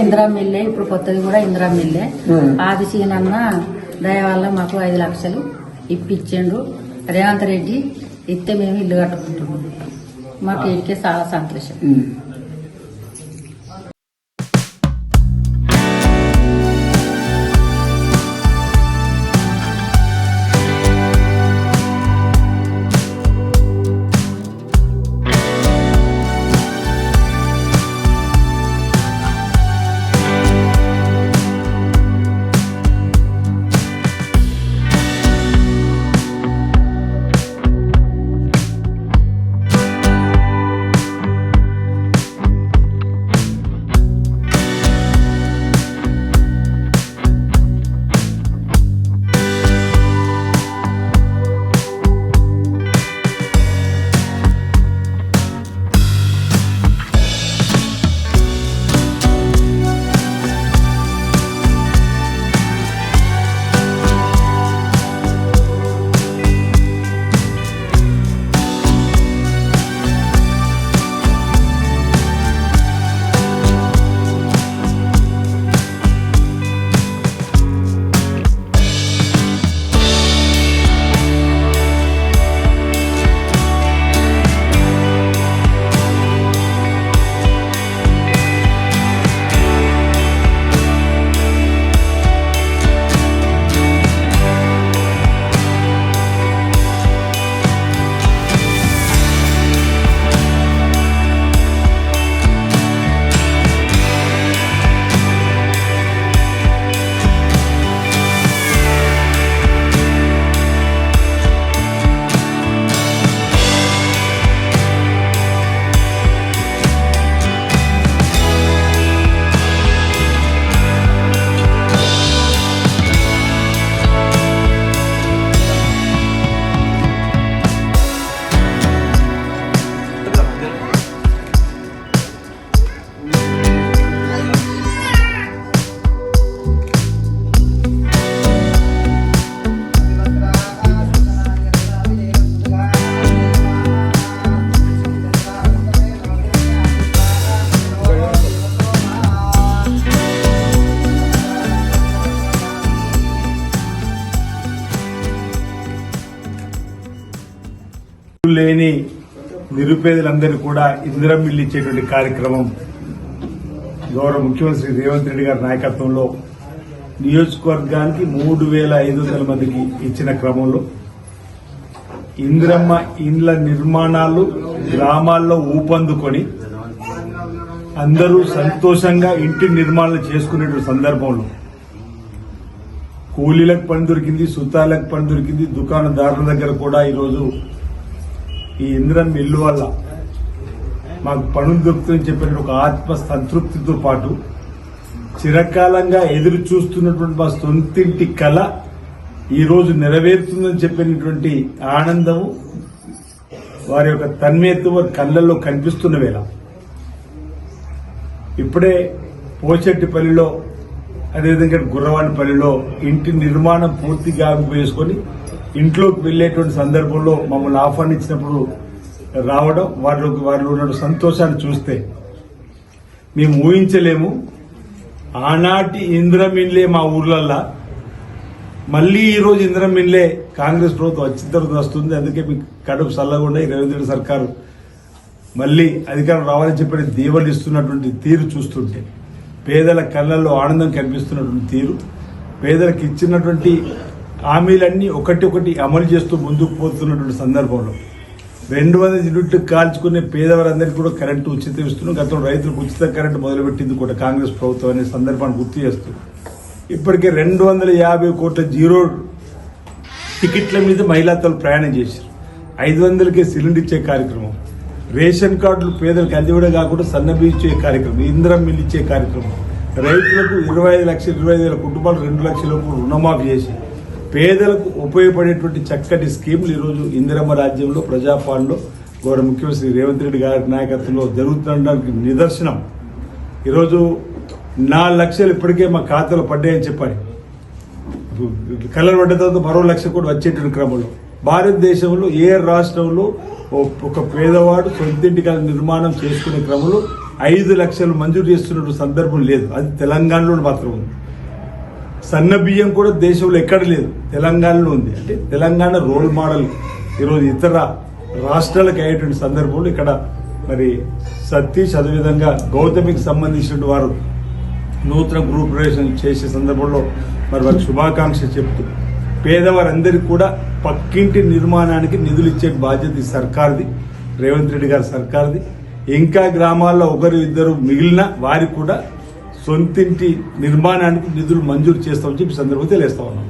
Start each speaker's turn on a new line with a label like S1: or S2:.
S1: Indira Mille ఇప్పుడు కొత్తది కూడా ఇందిరా మిల్లే. ఆది సీనన్న దయ వల్ల మాకు ఐదు లక్షలు ఇప్పించిండు రేవంత్ రెడ్డి ఇస్తే మేము ఇల్లు కట్టుకుంటున్నాం. మాకు ఇంటికే చాలా సంతోషం.
S2: లేని నిరుపేదలందరూ కూడా ఇందిరం మిల్లు ఇచ్చేటువంటి కార్యక్రమం గౌరవ ముఖ్యమంత్రి రేవంత్ రెడ్డి గారి నాయకత్వంలో నియోజకవర్గానికి మూడు వేల ఐదు వందల మందికి ఇచ్చిన క్రమంలో ఇందిరమ్మ ఇండ్ల నిర్మాణాలు గ్రామాల్లో ఊపందుకొని అందరూ సంతోషంగా ఇంటి నిర్మాణాలు చేసుకునేటువంటి సందర్భంలో కూలీలకు పని దొరికింది సుతాలకు పని దొరికింది దుకాణదారుల దగ్గర కూడా ఈరోజు ఈ ఇంద్రం ఇల్లు వల్ల మాకు పనులు దొరుకుతుందని చెప్పిన ఒక ఆత్మ సంతృప్తితో పాటు చిరకాలంగా ఎదురు చూస్తున్నటువంటి మా సొంతింటి కళ ఈరోజు నెరవేరుతుందని చెప్పినటువంటి ఆనందము వారి యొక్క తన్మయత్వం వారి కళ్ళల్లో కనిపిస్తున్న వేళ. ఇప్పుడే పోచెట్టిపల్లిలో అదేవిధంగా గుర్రవాణిపల్లిలో ఇంటి నిర్మాణం పూర్తిగా వేసుకొని ఇంట్లోకి వెళ్ళేటువంటి సందర్భంలో మమ్మల్ని ఆహ్వానించినప్పుడు రావడం వారిలోకి వారిలో ఉన్న సంతోషాన్ని చూస్తే మేము ఊహించలేము. ఆనాటి ఇంద్రమిన్లే మా ఊర్లల్లా. మళ్ళీ ఈరోజు ఇంద్రమిన్లే కాంగ్రెస్ ప్రభుత్వం వచ్చిన తర్వాత వస్తుంది. అందుకే మీకు కడుపు చల్లకుండా ఈ రేవంత్ సర్కారు. మళ్ళీ అధికారం రావాలని చెప్పి దీవలు ఇస్తున్నటువంటి తీరు చూస్తుంటే పేదల కళ్ళల్లో ఆనందం కనిపిస్తున్నటువంటి తీరు పేదలకు ఇచ్చినటువంటి హామీలన్నీ ఒకటి ఒకటి అమలు చేస్తూ ముందుకు పోతున్నటువంటి సందర్భంలో రెండు వందల యూనిట్లు కాల్చుకునే పేదవారందరికీ కూడా కరెంటు ఉచితం ఇస్తున్నాం. గతంలో రైతులకు ఉచిత కరెంటు మొదలుపెట్టింది కూడా కాంగ్రెస్ ప్రభుత్వం అనే సందర్భాన్ని గుర్తు చేస్తూ. ఇప్పటికే రెండు వందల యాభై కోట్ల జీరో టికెట్ల మీద మహిళాతో ప్రయాణం చేశారు. ఐదు వందలకే సిలిండర్ ఇచ్చే కార్యక్రమం రేషన్ కార్డులు పేదలకు అందివ్వడం కాకుండా సన్నబి ఇచ్చే కార్యక్రమం ఇంద్రం మిల్లు ఇచ్చే కార్యక్రమం రైతులకు ఇరవై ఐదు లక్షలు ఇరవై ఐదు వేల కుటుంబాలు రెండు లక్షల రుణమాఫీ చేసి పేదలకు ఉపయోగపడేటువంటి చక్కటి స్కీములు ఈరోజు ఇందిరమ్మ రాజ్యంలో ప్రజాపాలనలో గౌరవ ముఖ్యమంత్రి రేవంత్ రెడ్డి గారి నాయకత్వంలో జరుగుతుండడానికి నిదర్శనం. ఈరోజు నాలుగు లక్షలు ఇప్పటికే మా ఖాతాలో పడ్డాయని చెప్పాలి. కలర్ పడ్డ తర్వాత మరో లక్ష కూడా వచ్చేటువంటి క్రమంలో. భారతదేశంలో ఏ రాష్ట్రంలో ఒక పేదవాడు సొంతింటి కల నిర్మాణం చేసుకునే క్రమంలో ఐదు లక్షలు మంజూరు చేస్తున్న సందర్భం లేదు. అది తెలంగాణలో మాత్రం ఉంది. సన్న బియ్యం కూడా దేశంలో ఎక్కడ లేదు. తెలంగాణలో ఉంది. అంటే తెలంగాణ రోల్ మోడల్ ఈరోజు ఇతర రాష్ట్రాలకు అయ్యేటువంటి సందర్భంలో ఇక్కడ మరి సతీష్ అదేవిధంగా గౌతమికి సంబంధించిన వారు నూతన గ్రూప్ ప్రవేశం చేసే సందర్భంలో మరి వారికి శుభాకాంక్ష చెప్తూ పేదవారందరికీ కూడా పక్కింటి నిర్మాణానికి నిధులు ఇచ్చే బాధ్యత ఈ సర్కార్ది. రేవంత్ రెడ్డి గారి సర్కార్ది. ఇంకా గ్రామాల్లో ఒకరు ఇద్దరు మిగిలిన వారికి కూడా సొంతింటి నిర్మాణానికి నిధులు మంజూరు చేస్తామని చెప్పి సందర్భంగా తెలియస్తా ఉన్నాం.